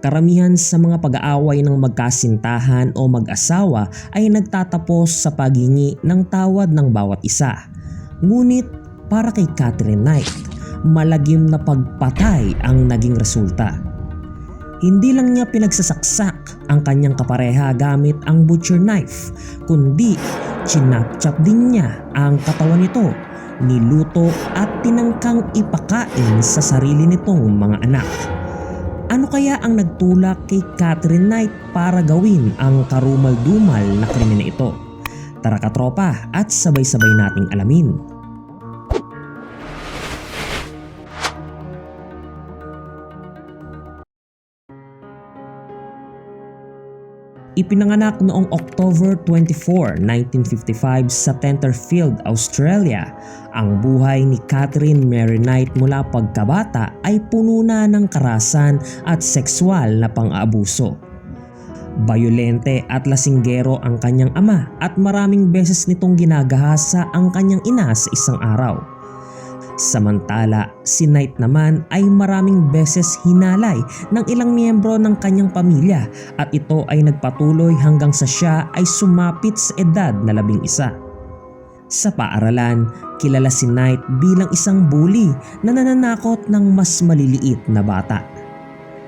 Karamihan sa mga pag-aaway ng magkasintahan o mag-asawa ay nagtatapos sa paghingi ng tawad ng bawat isa. Ngunit para kay Catherine Knight, malagim na pagpatay ang naging resulta. Hindi lang niya pinagsasaksak ang kanyang kapareha gamit ang butcher knife, kundi chinapchap din niya ang katawan nito, niluto at tinangkang ipakain sa sarili nitong mga anak. Ano kaya ang nagtulak kay Catherine Knight para gawin ang karumal-dumal na krimen na ito? Tara katropa at sabay-sabay nating alamin. Ipinanganak noong October 24, 1955 sa Tenterfield, Australia. Ang buhay ni Catherine Mary Knight mula pagkabata ay puno na ng karasan at sexual na pang-aabuso. Bayolente at lasinggero ang kanyang ama at maraming beses nitong ginagahasa ang kanyang ina sa isang araw. Samantala, si Knight naman ay maraming beses hinalay ng ilang miyembro ng kanyang pamilya at ito ay nagpatuloy hanggang sa siya ay sumapit sa edad na labing isa. Sa paaralan, kilala si Knight bilang isang bully na nananakot ng mas maliliit na bata.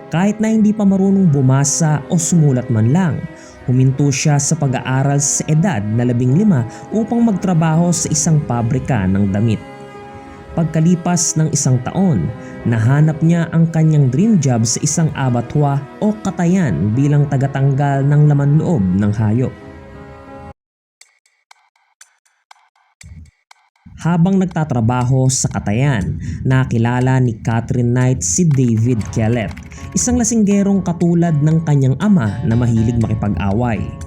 Kahit na hindi pa marunong bumasa o sumulat man lang, huminto siya sa pag-aaral sa edad na labing lima upang magtrabaho sa isang pabrika ng damit. Pagkalipas ng isang taon, nahanap niya ang kanyang dream job sa isang abatwa o katayan bilang tagatanggal ng laman loob ng hayop. Habang nagtatrabaho sa katayan, nakilala ni Catherine Knight si David Kellett, isang lasinggerong katulad ng kanyang ama na mahilig makipag-away.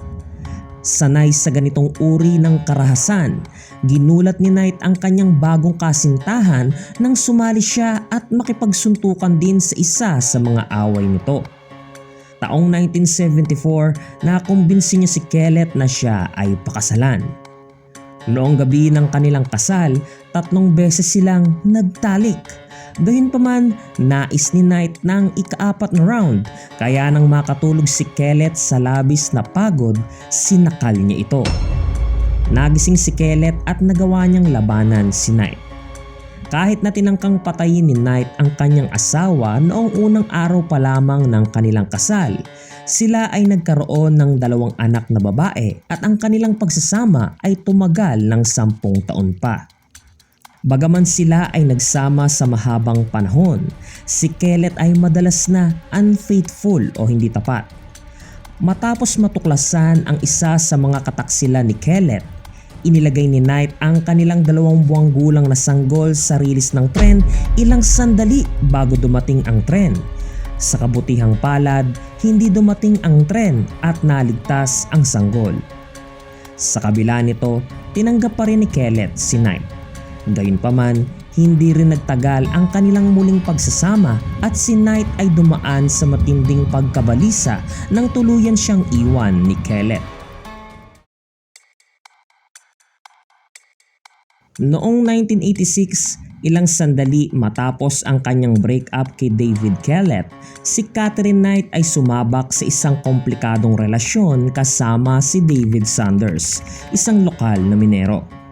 Sanay sa ganitong uri ng karahasan, ginulat ni Knight ang kanyang bagong kasintahan nang sumali siya at makipagsuntukan din sa isa sa mga away nito. Taong 1974, nakumbinsi niya si Kellett na siya ay pakasalan. Noong gabi ng kanilang kasal, tatlong beses silang nagtalik. Gayunpaman, nais ni Knight ng ikaapat na round kaya nang makatulog si Kellett sa labis na pagod, sinakal niya ito. Nagising si Kellett at nagawa niyang labanan si Knight. Kahit na tinangkang patayin ni Knight ang kanyang asawa noong unang araw pa lamang ng kanilang kasal, sila ay nagkaroon ng dalawang anak na babae at ang kanilang pagsasama ay tumagal ng sampung taon pa. Bagaman sila ay nagsama sa mahabang panahon, si Kellett ay madalas na unfaithful o hindi tapat. Matapos matuklasan ang isa sa mga kataksila ni Kellett, inilagay ni Knight ang kanilang dalawang buwang gulang na sanggol sa rilis ng tren ilang sandali bago dumating ang tren. Sa kabutihang palad, hindi dumating ang tren at naligtas ang sanggol. Sa kabila nito, tinanggap pa rin ni Kellett si Knight. Gayunpaman, hindi rin nagtagal ang kanilang muling pagsasama at si Knight ay dumaan sa matinding pagkabalisa nang tuluyan siyang iwan ni Kellett. Noong 1986, ilang sandali matapos ang kanyang breakup kay David Kellett, si Catherine Knight ay sumabak sa isang komplikadong relasyon kasama si David Sanders, isang lokal na minero.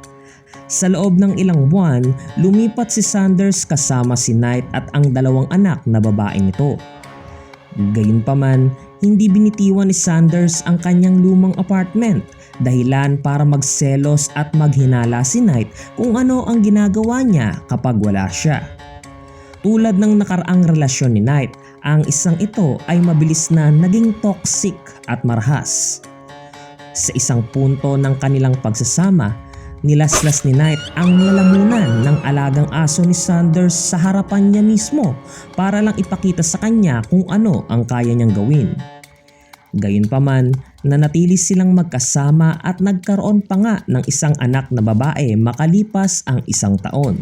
Sa loob ng ilang buwan, lumipat si Sanders kasama si Knight at ang dalawang anak na babae nito. Gayunpaman, hindi binitiwan ni Sanders ang kanyang lumang apartment dahilan para magselos at maghinala si Knight kung ano ang ginagawa niya kapag wala siya. Tulad ng nakaraang relasyon ni Knight, ang isang ito ay mabilis na naging toxic at marahas. Sa isang punto ng kanilang pagsasama, nilaslas ni Knight ang lalamunan ng alagang aso ni Sanders sa harapan niya mismo para lang ipakita sa kanya kung ano ang kaya niyang gawin. Gayunpaman, nanatili silang magkasama at nagkaroon pa nga ng isang anak na babae makalipas ang isang taon.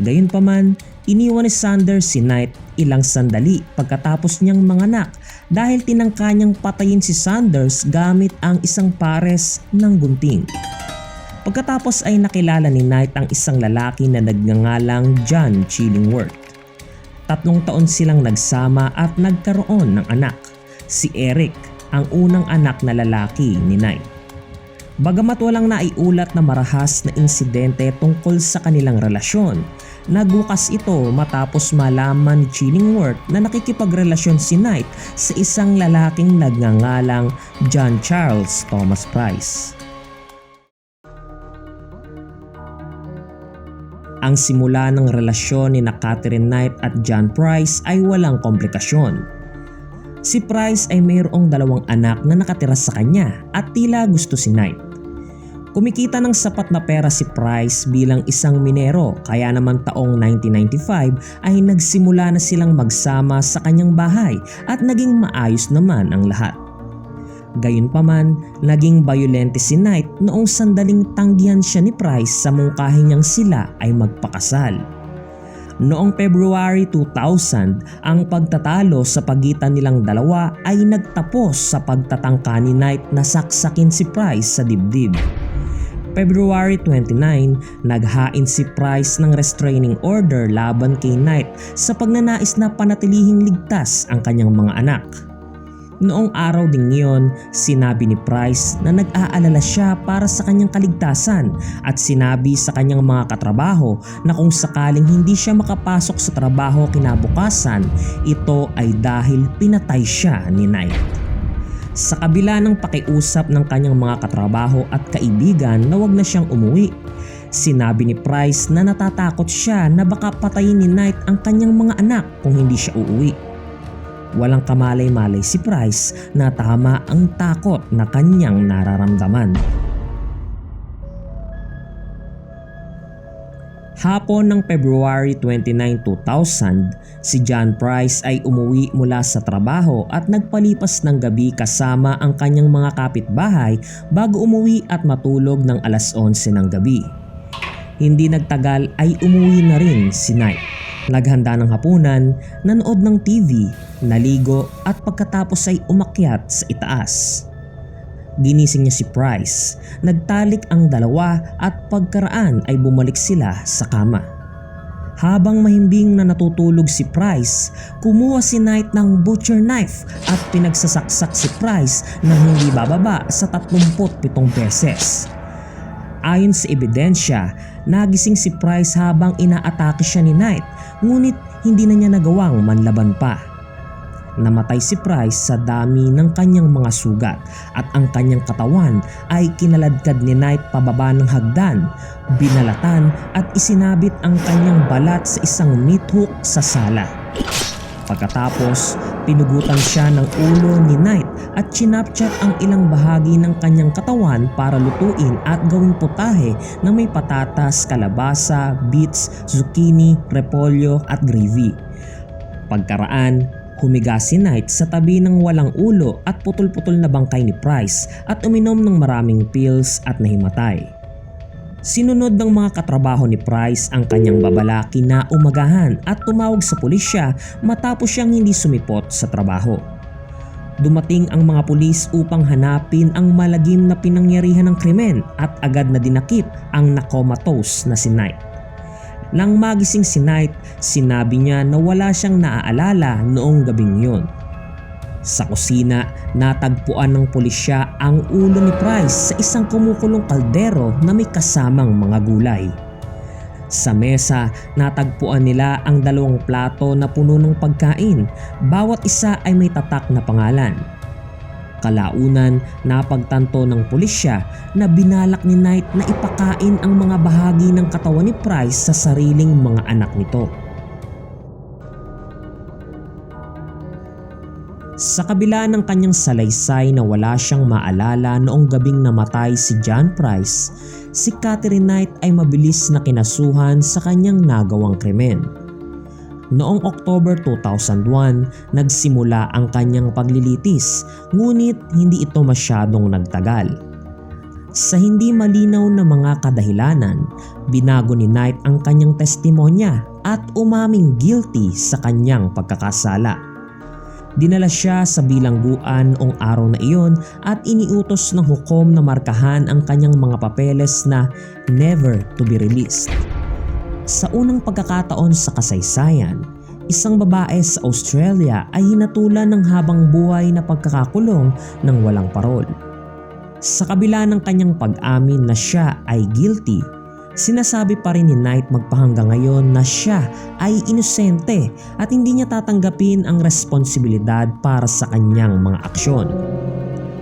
Gayunpaman, iniwan ni Sanders si Knight ilang sandali pagkatapos niyang manganak dahil tinangka niyang patayin si Sanders gamit ang isang pares ng gunting. Pagkatapos ay nakilala ni Knight ang isang lalaki na nagngangalang John Chillingworth. Tatlong taon silang nagsama at nagkaroon ng anak, si Eric, ang unang anak na lalaki ni Knight. Bagamat walang naiulat na marahas na insidente tungkol sa kanilang relasyon, nagbukas ito matapos malaman ni Chillingworth na nakikipagrelasyon si Knight sa isang lalaking nagngangalang John Charles Thomas Price. Ang simula ng relasyon ni na Catherine Knight at John Price ay walang komplikasyon. Si Price ay mayroong dalawang anak na nakatira sa kanya at tila gusto si Knight. Kumikita ng sapat na pera si Price bilang isang minero kaya naman taong 1995 ay nagsimula na silang magsama sa kanyang bahay at naging maayos naman ang lahat. Gayunpaman, naging bayolente si Knight noong sandaling tanggihan siya ni Price sa mungkahin niyang sila ay magpakasal. Noong February 2000, ang pagtatalo sa pagitan nilang dalawa ay nagtapos sa pagtatangka ni Knight na saksakin si Price sa dibdib. February 29, naghain si Price ng restraining order laban kay Knight sa pagnanais na panatilihing ligtas ang kanyang mga anak. Noong araw ding iyon, sinabi ni Price na nag-aalala siya para sa kanyang kaligtasan at sinabi sa kanyang mga katrabaho na kung sakaling hindi siya makapasok sa trabaho kinabukasan, ito ay dahil pinatay siya ni Knight. Sa kabila ng pakiusap ng kanyang mga katrabaho at kaibigan na wag na siyang umuwi, sinabi ni Price na natatakot siya na baka patayin ni Knight ang kanyang mga anak kung hindi siya uuwi. Walang kamalay-malay si Price na tama ang takot na kanyang nararamdaman. Hapon ng February 29, 2000, si John Price ay umuwi mula sa trabaho at nagpalipas ng gabi kasama ang kanyang mga kapitbahay bago umuwi at matulog ng alas 11 ng gabi. Hindi nagtagal ay umuwi na rin si Knight. Naghanda ng hapunan, nanood ng TV, naligo at pagkatapos ay umakyat sa itaas. Ginising niya si Price, nagtalik ang dalawa at pagkaraan ay bumalik sila sa kama. Habang mahimbing na natutulog si Price, kumuha si Knight ng butcher knife at pinagsasaksak si Price na hindi bababa sa 37 beses. Ayon sa ebidensya, nagising si Price habang inaatake siya ni Knight ngunit hindi na niya nagawang manlaban pa. Namatay si Price sa dami ng kanyang mga sugat at ang kanyang katawan ay kinaladkad ni Knight pababa ng hagdan, binalatan at isinabit ang kanyang balat sa isang meat hook sa sala. Pagkatapos, pinugutan siya ng ulo ni Knight at chinapchat ang ilang bahagi ng kanyang katawan para lutuin at gawing putahe na may patatas, kalabasa, beets, zucchini, repolyo at gravy. Pagkaraan, humiga si Knight sa tabi ng walang ulo at putol-putol na bangkay ni Price at uminom ng maraming pills at nahimatay. Sinunod ng mga katrabaho ni Price ang kanyang babalaki na umagahan at tumawag sa pulisya matapos siyang hindi sumipot sa trabaho. Dumating ang mga pulis upang hanapin ang malagim na pinangyarihan ng krimen at agad na dinakip ang nakomatose na si Knight. Nang magising si Knight, sinabi niya na wala siyang naaalala noong gabing yun. Sa kusina, natagpuan ng pulisya ang ulo ni Price sa isang kumukulong kaldero na may kasamang mga gulay. Sa mesa, natagpuan nila ang dalawang plato na puno ng pagkain. Bawat isa ay may tatak na pangalan. Kalaunan, napagtanto ng pulisya na binalak ni Knight na ipakain ang mga bahagi ng katawan ni Price sa sariling mga anak nito. Sa kabila ng kanyang salaysay na wala siyang maalala noong gabing namatay si John Price, si Catherine Knight ay mabilis na kinasuhan sa kanyang nagawang krimen. Noong October 2001, nagsimula ang kanyang paglilitis ngunit hindi ito masyadong nagtagal. Sa hindi malinaw na mga kadahilanan, binago ni Knight ang kanyang testimonya at umaming guilty sa kanyang pagkakasala. Dinala siya sa bilangguan noong araw na iyon at iniutos ng hukom na markahan ang kanyang mga papeles na never to be released. Sa unang pagkakataon sa kasaysayan, isang babae sa Australia ay hinatulan ng habang buhay na pagkakakulong ng walang parol. Sa kabila ng kanyang pag-amin na siya ay guilty, sinasabi pa rin ni Knight magpahanggang ngayon na siya ay inosente at hindi niya tatanggapin ang responsibilidad para sa kanyang mga aksyon.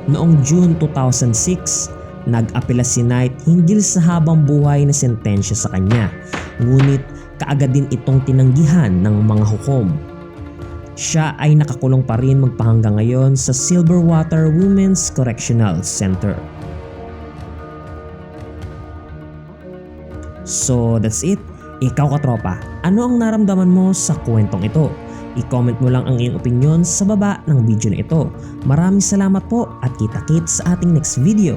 Noong June 2006, nag-apela si Knight hinggil sa habang buhay na sentensya sa kanya, ngunit kaagad din itong tinanggihan ng mga hukom. Siya ay nakakulong pa rin magpahanggang ngayon sa Silverwater Women's Correctional Center. So that's it. Ikaw katropa, ano ang naramdaman mo sa kwentong ito? I-comment mo lang ang iyong opinion sa baba ng video na ito. Maraming salamat po at kita-kits sa ating next video.